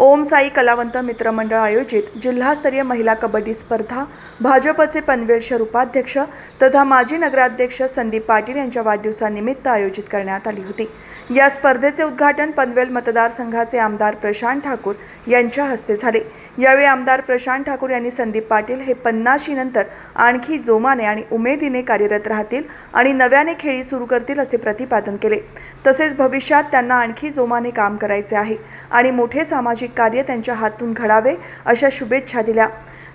ओम साई कलावंत मित्रमंडळ आयोजित जिल्हास्तरीय महिला कबड्डी स्पर्धा भाजपचे पनवेलशहर उपाध्यक्ष तथा माजी नगराध्यक्ष संदीप पाटील यांच्या वाढदिवसानिमित्त आयोजित करण्यात आली होती. या स्पर्धेचे उद्घाटन पनवेल मतदारसंघाचे आमदार प्रशांत ठाकूर यांच्या हस्ते झाले. यावेळी आमदार प्रशांत ठाकूर यांनी संदीप पाटील हे पन्नाशीनंतर आणखी जोमाने आणि उमेदीने कार्यरत राहतील आणि नव्याने खेळी सुरू करतील असे प्रतिपादन केले. तसेच भविष्यात त्यांना आणखी जोमाने काम करायचे आहे आणि मोठे सामाजिक कार्य त्यांच्या हातून घडावे अशा शुभेच्छा दिल्या.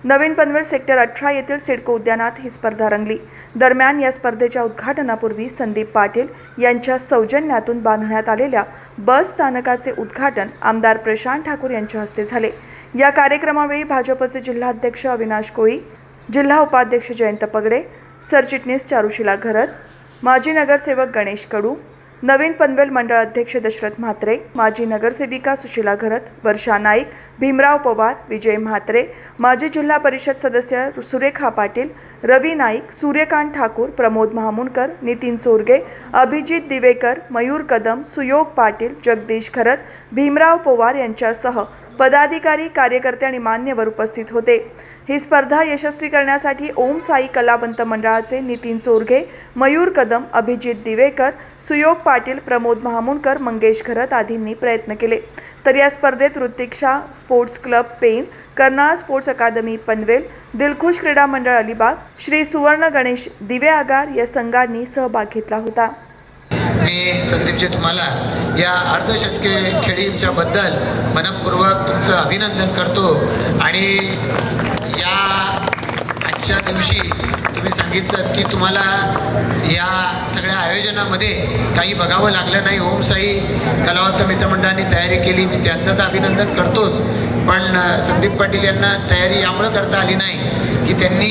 नवीन पनवेल सेक्टर अठरा येथील सिडको उद्यानात ही स्पर्धा रंगली. दरम्यान या स्पर्धेच्या उद्घाटनापूर्वी संदीप पाटील यांच्या सौजन्यातून बांधण्यात आलेल्या बस स्थानकाचे उद्घाटन आमदार प्रशांत ठाकूर यांच्या हस्ते झाले. या कार्यक्रमावेळी भाजपचे जिल्हाध्यक्ष अविनाश कोळी जिल्हा उपाध्यक्ष जयंत पगडे सरचिटणीस चारुशिला घरत माजी नगरसेवक गणेश कडू नवीन पनवेल मंडळ अध्यक्ष दशरथ म्हात्रे माजी नगरसेविका सुशीला घरत वर्षा नाईक भीमराव पवार विजय म्हात्रे माजी जिल्हा परिषद सदस्य सुरेखा पाटील रवी नाईक सूर्यकांत ठाकूर प्रमोद महामुणकर नितीन चोरगे अभिजित दिवेकर मयूर कदम सुयोग पाटील जगदीश खरत भीमराव पवार यांच्यासह पदाधिकारी कार्यकर्ते आणि मान्यवर उपस्थित होते. ही स्पर्धा यशस्वी करण्यासाठी ओम साई कलावंत मंडळाचे नितीन चोरघे मयूर कदम अभिजित दिवेकर सुयोग पाटील प्रमोद महामुणकर मंगेश घरत आदींनी प्रयत्न केले. तर या स्पर्धेत Rutiksha sports club Pen Karnala sports academy Panvel Dilkhush क्रीडा मंडळ अलिबाग श्री सुवर्ण गणेश दिवे आगार या संघांनी सहभाग घेतला होता. मी संदीपजी तुम्हाला या अर्धशतके खेळींच्याबद्दल मनपूर्वक तुमचं अभिनंदन करतो. आणि या आजच्या दिवशी तुम्ही सांगितलं की तुम्हाला या सगळ्या आयोजनामध्ये काही बघावं लागलं नाही. ओम साई कलावंत मित्रमंडळाने तयारी केली. मी त्यांचं तर अभिनंदन करतोच. पण संदीप पाटील यांना तयारी यामुळं करता आली नाही की त्यांनी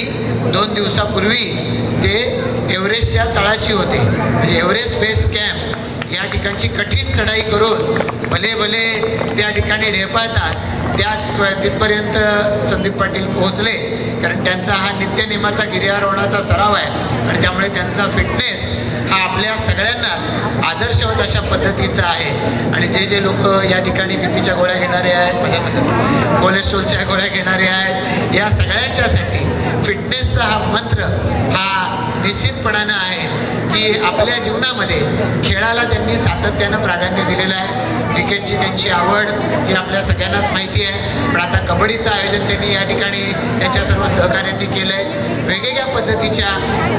दोन दिवसापूर्वी ते एव्हरेस्टच्या तळाशी होते. म्हणजे एव्हरेस्ट बेस कॅम्प या ठिकाणची कठीण चढाई करून भले भले त्या ठिकाणी ढेपाळतात त्या तिथपर्यंत संदीप पाटील पोहोचले. कारण त्यांचा हा नित्यनेमाचा गिर्यारोहणाचा सराव आहे आणि त्यामुळे त्यांचा फिटनेस हा आपल्या सगळ्यांनाच आदर्शवत अशा पद्धतीचा आहे. आणि जे जे लोक या ठिकाणी बीपीच्या गोळ्या घेणारे आहेत कोलेस्ट्रॉलच्या गोळ्या घेणारे आहेत या सगळ्यांच्यासाठी फिटनेसचा हा मंत्र हा निश्चितपणानं आहे की आपल्या जीवनामध्ये खेळाला त्यांनी सातत्यानं प्राधान्य दिलेलं आहे. क्रिकेटची त्यांची आवड ही आपल्या सगळ्यांनाच माहिती आहे. पण आता कबड्डीचं आयोजन त्यांनी या ठिकाणी त्यांच्या सर्व सहकार्यांनी केलं आहे वेगवेगळ्या पद्धतीच्या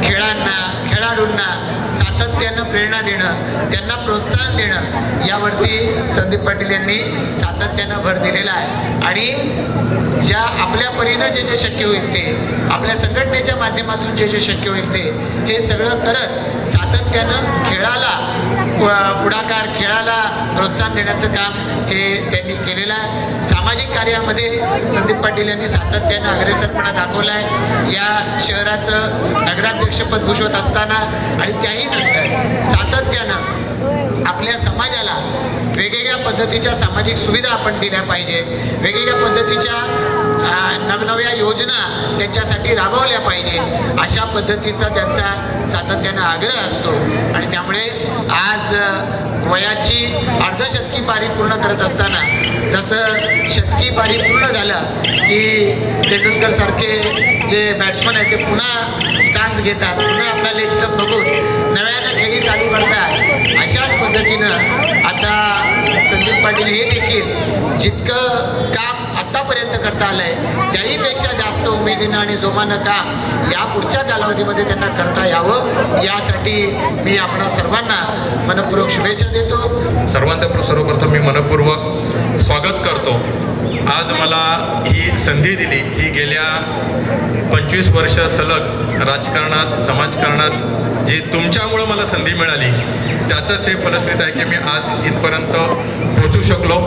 खेळांना खेळाडूंना सातत्यानं प्रेरणा देणं त्यांना प्रोत्साहन देणं यावरती संदीप पाटील यांनी सातत्यानं भर दिलेला आहे. आणि ज्या आपल्या परीनं जे जे शक्य होईल ते आपल्या संघटनेच्या माध्यमातून जे जे शक्य होईल ते हे सगळं करत सातत्यानं खेळाला पुढाकार खेळाला प्रोत्साहन देण्याचं काम हे त्यांनी केलेलं आहे. सामाजिक कार्यामध्ये संदीप पाटील यांनी सातत्यानं अग्रेसरपणा दाखवला आहे. या शहराचं नगराध्यक्षपद भूषवत असताना आणि त्याही नंतर सातत्यानं आपल्या समाजाला वेगवेगळ्या पद्धतीच्या सामाजिक सुविधा आपण दिल्या पाहिजे. वेगवेगळ्या पद्धतीच्या नवनव्या योजना त्यांच्यासाठी राबवल्या पाहिजे अशा पद्धतीचा त्यांचा सातत्यानं आग्रह असतो. आणि त्यामुळे आज वयाची अर्धशतकी पारी पूर्ण करत असताना जसं शतकी पारी पूर्ण झालं की तेंडुलकर सारखे जे बॅट्समन आहेत ते पुन्हा स्टान्स घेतात पुन्हा आपला लेग स्टंप बघून नव्यानं खेळी चालू करतात अशाच पद्धतीनं आता संदीप पाटील हे देखील जितकं काम आत्तापर्यंत करता आलंय. त्याहीपेक्षा जास्त उमेदीनं आणि जोमानं काम या पुढच्या कालावधीमध्ये त्यांना करता यावं यासाठी मी आपणा सर्वांना मनपूर्वक शुभेच्छा देतो. सर्वांत सर्वप्रथम मी मनपूर्वक स्वागत करतो. आज मला ही संधी दिली. ही गेल्या पंचवीस वर्ष सलग राजकारणात समाजकारणात जी तुमच्यामुळं मला संधी मिळाली त्याचंच हे फलश्रुत आहे की मी आज इथपर्यंत पोहोचू शकलो.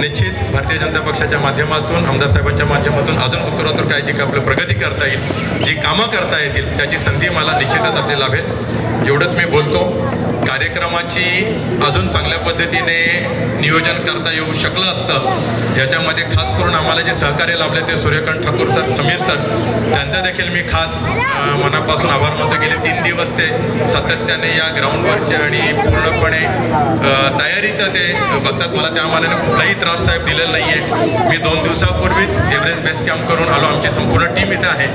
निश्चित भारतीय जनता पक्षाच्या माध्यमातून आमदार साहेबांच्या माध्यमातून अजून उत्तरोत्तर काय जी आपलं प्रगती करता येईल जी कामं करता येतील त्याची संधी मला निश्चितच आपली लाभेल एवढंच मी बोलतो. कार्यक्रमाची अजून चांगल्या पद्धतीने नियोजन करता येऊ शकलं असतं. याच्यामध्ये खास करून आम्हाला जे सहकार्य लाभले ते सूर्यकांत ठाकूर सर समीर सर त्यांचा देखील मी खास मनापासून आभार मानतो. गेले तीन दिवस ते सातत्याने या ग्राउंडवरचे आणि पूर्णपणे तयारीचं ते बघतात. मला त्या मानाने कुठलाही त्रास साहेब दिलेला नाही आहे मी दोन दिवसापूर्वीच एव्हरेस्ट बेस कॅम्प करून आलो. आमची संपूर्ण टीम इथे आहे.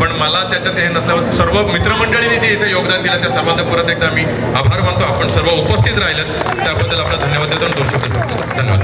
पण मला त्याच्यात हे नसल्यावर सर्व मित्रमंडळींनी जे इथे योगदान दिलं त्या सर्वांचं परत एकदा मी आभार मानतो. आपण सर्व उपस्थित राहिलं त्याबद्दल आपला धन्यवाद देतो आणि दोन शब्द धन्यवाद.